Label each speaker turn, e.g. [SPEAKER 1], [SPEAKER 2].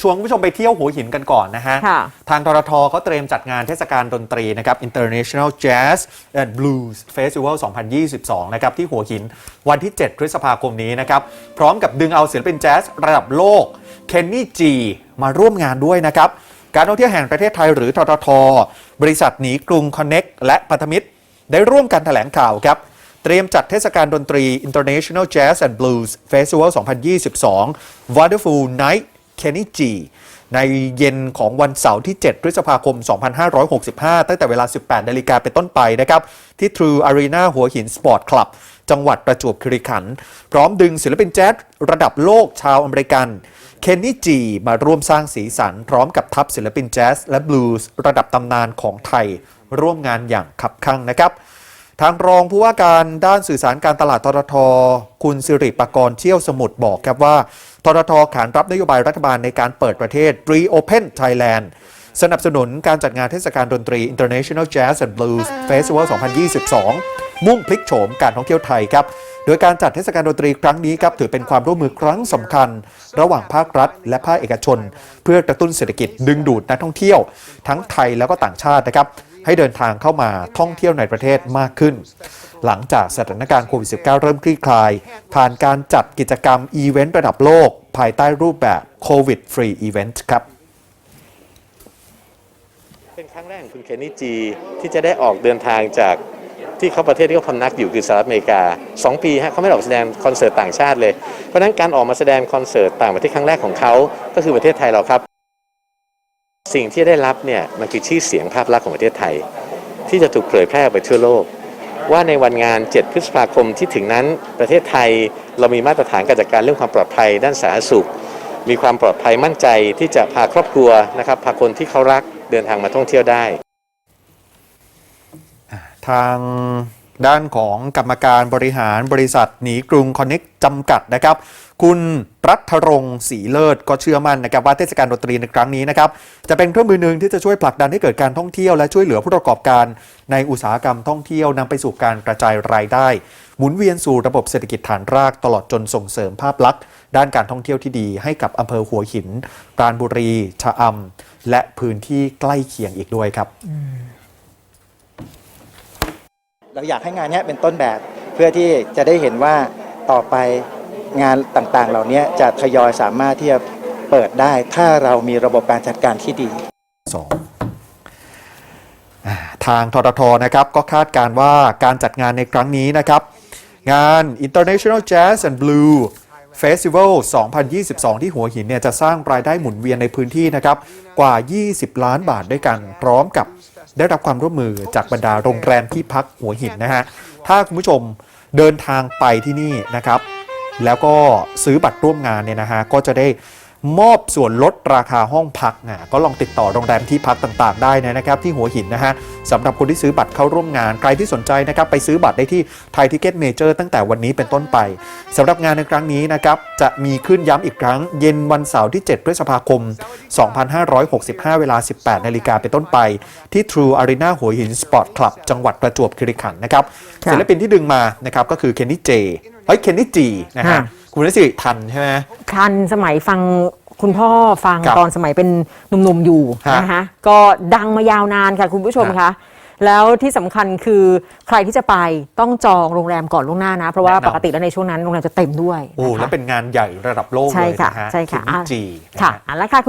[SPEAKER 1] ชวนคุณผู้ชมไปเที่ยวหัวหินกันก่อนนะฮะ
[SPEAKER 2] ค่ะ
[SPEAKER 1] ทางทรทเขาเตรียมจัดงานเทศกาลดนตรีนะครับ International Jazz and Blues Festival 2022 นะครับ ที่หัวหินวันที่ 7 พฤษภาคมนี้นะครับ พร้อมกับดึงเอาศิลปินแจ๊สระดับโลกเคนนี่จีมาร่วมงานด้วยนะครับ การท่องเที่ยวแห่งประเทศไทยหรือททท บริษัทหนีกรุงคอนเน็กและพันธมิตร ได้ร่วมกันแถลงข่าวครับ เตรียมจัดเทศกาลดนตรี International Jazz and Blues Festival 2022 Wonderful Night Kenny G ในเย็นของวันเสาร์ที่ 7 พฤษภาคม 2565 ตั้งแต่เวลา 18 นาฬิกาเป็นต้นไปนะครับ ที่ True Arena หัวหินสปอร์ตคลับ จังหวัดประจวบคีรีขันธ์พร้อมดึงศิลปินแจ๊สระดับโลกชาวอเมริกันเคนนี่จีมาร่วมสร้างสีสัน พร้อมกับทัพศิลปินแจ๊สและบลูส์ระดับตำนานของไทย ร่วมงานอย่างคับคั่งนะครับ ทางรองผู้ว่าการด้านสื่อสารการตลาดทรทคุณสิริปกรณ์เชี่ยวสมุทรบอกครับว่า ทรทขานรับนโยบายรัฐบาลในการเปิดประเทศ Reopen Thailand สนับสนุนการจัดงานเทศกาลดนตรี International Jazz and Blues Festival 2022 มุ่งพลิกโฉมการท่องเที่ยวไทยครับ โดยการจัดเทศกาลดนตรีครั้งนี้ครับถือเป็นความร่วมมือครั้งสำคัญ ระหว่างภาครัฐ และภาคเอกชน เพื่อกระตุ้นเศรษฐกิจดึงดูดนักท่องเที่ยว ทั้งไทยแล้วก็ต่างชาตินะครับให้เดินทางเข้ามาท่องเที่ยวในประเทศมากขึ้น หลังจากสถานการณ์โควิด -19 เริ่มคลี่คลาย ผ่านการจัดกิจกรรมอีเวนต์ระดับโลก ภายใต้รูปแบบโควิดฟรีอีเวนต์ครับ
[SPEAKER 3] เป็นครั้งแรกของคุณเคนนี่จีที่จะได้ออกเดินทางจากที่เขาประเทศที่เขาพำนักอยู่คือสหรัฐอเมริกา 2 ปีฮะเขาไม่ได้ออกแสดงคอนเสิร์ตต่างชาติเลย เพราะฉะนั้นการออกมาแสดงคอนเสิร์ตต่างประเทศครั้งแรกของเขาก็คือประเทศไทยเราครับ สิ่งที่ได้รับเนี่ยมันคือชื่อเสียงภาพลักษณ์ของประเทศไทย ที่จะถูกเผยแพร่ไปทั่วโลก ว่าในวันงาน 7 พฤษภาคมที่ถึงนั้น ประเทศไทยเรามีมาตรฐานการจัดการเรื่องความปลอดภัยด้านสาธารณสุข มีความปลอดภัยมั่นใจที่จะพาครอบครัวนะครับพาคนที่เขารักเดินทางมาท่องเที่ยวได้
[SPEAKER 1] ทาง ด้านของกรรมการบริหารบริษัทหนีกรุงคอนเน็กจำกัดนะครับ คุณรัฐรงศรีเลิศก็เชื่อมั่นนะครับว่าเทศกาลดนตรีในครั้งนี้นะครับจะเป็นเครื่องมือหนึ่งที่จะช่วยผลักดันให้เกิดการท่องเที่ยวและช่วยเหลือผู้ประกอบการในอุตสาหกรรมท่องเที่ยวนำไปสู่การกระจายรายได้ หมุนเวียนสู่ระบบเศรษฐกิจฐานรากตลอดจนส่งเสริมภาพลักษณ์ ด้านการท่องเที่ยวที่ดีให้กับอำเภอหัวหินปราณบุรี ชะอำและพื้นที่ใกล้เคียงอีกด้วยครับ
[SPEAKER 4] เราอยากให้งานนี้เป็นต้นแบบเพื่อที่จะได้เห็นว่าต่อไปงานต่างๆ เหล่านี้จะทยอยสามารถที่จะเปิดได้ ถ้าเรามีระบบการจัดการที่ดี
[SPEAKER 1] สองทางทรทนะครับก็คาดการว่าการจัดงานในครั้งนี้นะครับ งาน International Jazz and Blue Festival 2022 ที่หัวหินเนี่ยจะสร้างรายได้หมุนเวียนในพื้นที่นะครับกว่า 20 ล้านบาทด้วยกัน พร้อมกับ ได้รับความร่วมมือจากบรรดาโรงแรมที่พักหัวหินนะฮะ ถ้าคุณผู้ชมเดินทางไปที่นี่นะครับ แล้วก็ซื้อบัตรร่วมงานเนี่ยนะฮะ ก็จะได้มอบส่วนลดราคาห้องพักอะก็ลองติดต่อโรงแรมที่พักต่างๆ ได้นะครับ ที่หัวหินนะฮะสำหรับคนที่ซื้อบัตรเข้าร่วมงานใครที่สนใจนะครับ ไปซื้อบัตรได้ที่ไทยทิเก็ตเมเจอร์ตั้งแต่วันนี้เป็นต้นไปสำหรับงานในครั้งนี้นะครับ จะมีขึ้นย้ำอีกครั้ง เย็นวันเสาร์ที่ 7 พฤษภาคม 2565 เวลา 18 นาฬิกาเป็นต้นไป ที่ True Arena หัวหินสปอร์ตคลับจังหวัดประจวบคีรีขันธ์นะครับ
[SPEAKER 2] ค่ะ
[SPEAKER 1] ศิลปินที่ดึงมานะครับก็คือเคนนี่เจเฮ้ยเคนนี่จีนะฮะ
[SPEAKER 2] ค่ะ
[SPEAKER 1] คุณนิสิริทันใช่ไหม
[SPEAKER 2] ทันสมัยฟังคุณพ่อฟัง
[SPEAKER 1] ครับ
[SPEAKER 2] ตอนสมัยเป็นหนุ่มๆอยู่
[SPEAKER 1] ฮะ
[SPEAKER 2] นะคะก็ดังมายาวนานค่ะคุณผู้ชม
[SPEAKER 1] ฮะ
[SPEAKER 2] คะแล้วที่สำคัญคือใครที่จะไปต้องจองโรงแรมก่อนล่วงหน้านะ เพราะว่า
[SPEAKER 1] แน่นอน
[SPEAKER 2] ปกติแล้วในช่วงนั้นโรงแรมจะเต็มด้วย
[SPEAKER 1] โอ้
[SPEAKER 2] นะ
[SPEAKER 1] แล้ว
[SPEAKER 2] คะ
[SPEAKER 1] เป็นงานใหญ่ระดับโลก
[SPEAKER 2] ใช่
[SPEAKER 1] เลย
[SPEAKER 2] ค่ะ
[SPEAKER 1] นะฮะ
[SPEAKER 2] ใช่ค่ะ
[SPEAKER 1] เคนนี่จี
[SPEAKER 2] ค่ะ
[SPEAKER 1] นะฮะ
[SPEAKER 2] เอาละค่ะ